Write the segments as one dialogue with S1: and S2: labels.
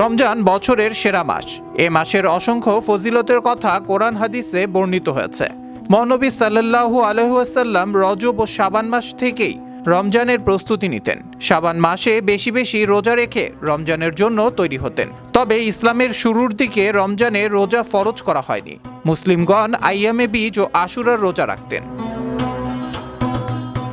S1: রমজান বছরের সেরা মাস। এ মাসের অসংখ্য ফজিলতের কথা কোরআন হাদিসে বর্ণিত হয়েছে। মহানবী সাল্লাল্লাহু আলহাসাল্লাম রজব ও শাবান মাস থেকেই রমজানের প্রস্তুতি নিতেন। শাবান মাসে বেশি বেশি রোজা রেখে রমজানের জন্য তৈরি হতেন। তবে ইসলামের শুরুর দিকে রমজানে রোজা ফরজ করা হয়নি। মুসলিমগণ আইয়ামে বীজ ও আশুরার রোজা রাখতেন।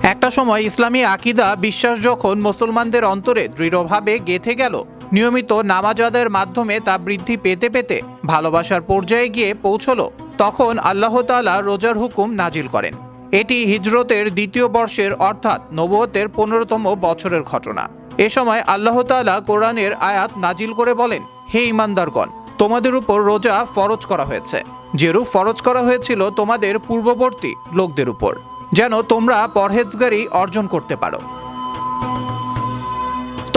S1: একটা সময় ইসলামী আকিদা বিশ্বাস যখন মুসলমানদের অন্তরে দৃঢ়ভাবে গেঁথে গেল নিয়মিত নামাজ আদায়ের মাধ্যমে তা বৃদ্ধি পেতে পেতে ভালোবাসার পর্যায়ে গিয়ে পৌঁছলো। তখন আল্লাহ তাআলা রোজার হুকুম নাজিল করেন। এটি হিজরতের দ্বিতীয় বর্ষের অর্থাৎ নবুয়তের পনেরোতম বছরের ঘটনা। এ সময় আল্লাহ তাআলা কোরআনের আয়াত নাজিল করে বলেন, হে ইমানদারগণ তোমাদের উপর রোজা ফরজ করা হয়েছে। যেরূপ ফরজ করা হয়েছিল তোমাদের পূর্ববর্তী লোকদের উপর, যেন তোমরা পরহেজগারি অর্জন করতে পারো।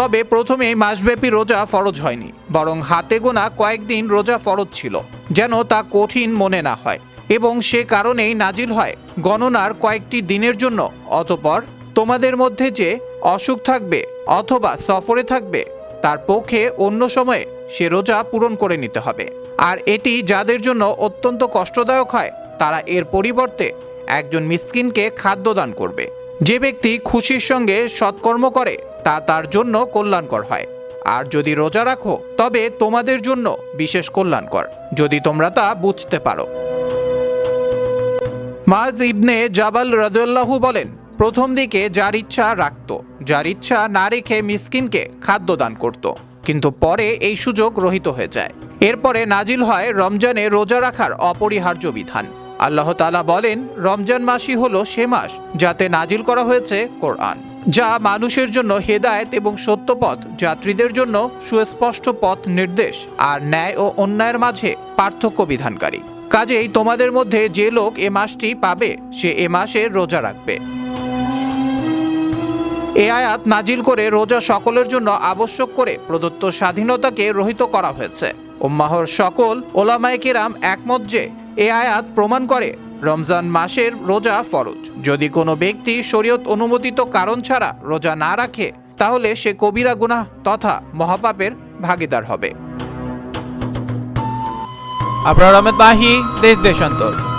S1: তবে প্রথমে মাসব্যাপী রোজা ফরজ হয়নি, বরং হাতে গোনা কয়েকদিন রোজা ফরজ ছিল, যেন তা কঠিন মনে না হয়, এবং সে কারণেই নাজিল হয় গণনার কয়েকটি দিনের জন্য, অতপর তোমাদের মধ্যে যে অসুখ থাকবে অথবা সফরে থাকবে, তার পক্ষে অন্য সময়ে সে রোজা পূরণ করে নিতে হবে, আর এটি যাদের জন্য অত্যন্ত কষ্টদায়ক হয়, তারা এর পরিবর্তে একজন মিসকিনকে খাদ্য দান করবে। যে ব্যক্তি খুশির সঙ্গে সৎকর্ম করে তা তার জন্য কল্যাণকর হয়। আর যদি রোজা রাখো, তবে তোমাদের জন্য বিশেষ কল্যাণকর, যদি তোমরা তা বুঝতে পারো। মাজ ইবনে জাবাল রাজুল্লাহু বলেন, প্রথম দিকে যার ইচ্ছা রাখত, যার ইচ্ছা না রেখে মিসকিনকে খাদ্য দান করত, কিন্তু পরে এই সুযোগ রহিত হয়ে যায়। এরপরে নাজিল হয় রমজানে রোজা রাখার অপরিহার্য বিধান। আল্লাহ তাআলা বলেন, রমজান মাসই হলো সে মাস যাতে নাজিল করা হয়েছে কোরআন। যা মানুষের জন্য হেদায়েত এবং সত্যপথ যাত্রীদের জন্য সুস্পষ্ট পথ নির্দেশ আর ন্যায় ও অন্যায়ের মাঝে পার্থক্য বিধানকারী। কাজেই তোমাদের মধ্যে যে লোক এ মাসটি পাবে, সে এ মাসে রোজা রাখবে। এ আয়াত নাজিল করে রোজা সকলের জন্য আবশ্যক করে প্রদত্ত স্বাধীনতাকে রহিত করা হয়েছে। উম্মাহর সকল ওলামায়ে কেরাম একমত যে, এ আয়াত প্রমাণ করে রমজান মাসের রোজা ফরজ। যদি কোনো ব্যক্তি শরীয়ত অনুমোদিত কারণ ছাড়া রোজা না রাখে, তাহলে সে কবিরা গুনাহ তথা মহাপাপের ভাগিদার হবে।
S2: আপনার আহমেদ বাহি দেশ দেশান্তর